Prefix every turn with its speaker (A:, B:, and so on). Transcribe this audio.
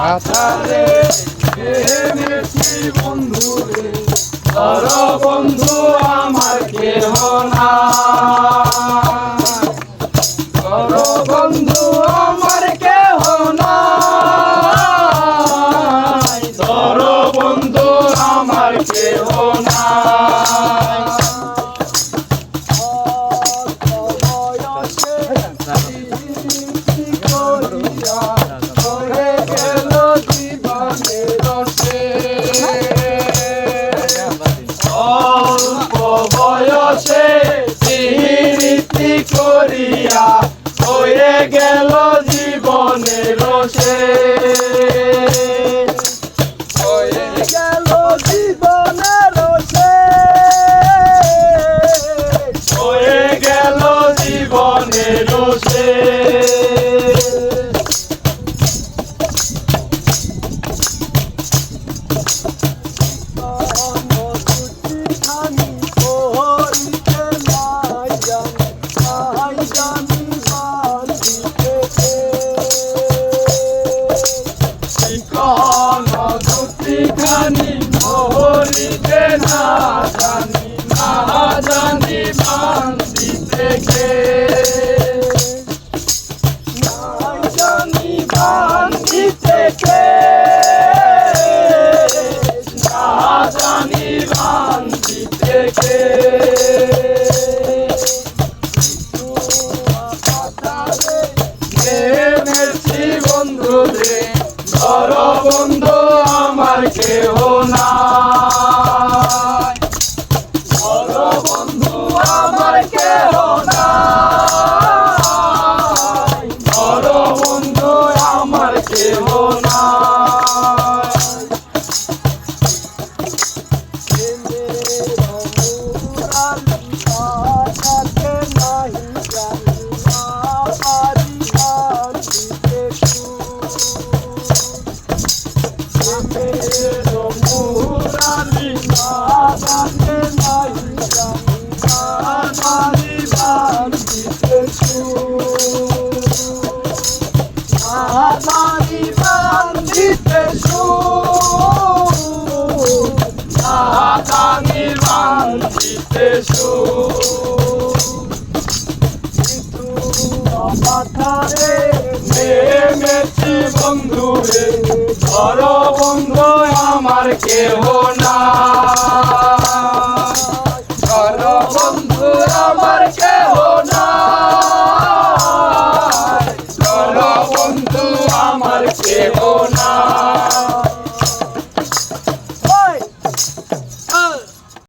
A: পাথারে এনেছি বন্ধু রে বন্ধু আমার কেহ না অল্প বয়সে সিহিনীতি করিয়া হয়ে গেল জীবনের রসে।
B: খানি
A: মরিতে না জানি না জানি বান্ধিতে কে।
B: নাই জানি বান্ধিতে কে।
A: না জানি বান্ধিতে কে। বন্ধু রে ধর বন্ধু আমার কেহ 啊 নেমেছি বন্ধু রে ধর বন্ধু আমার কেহ না ধর বন্ধু আমার কেহ না ধর বন্ধু আমার কেহ না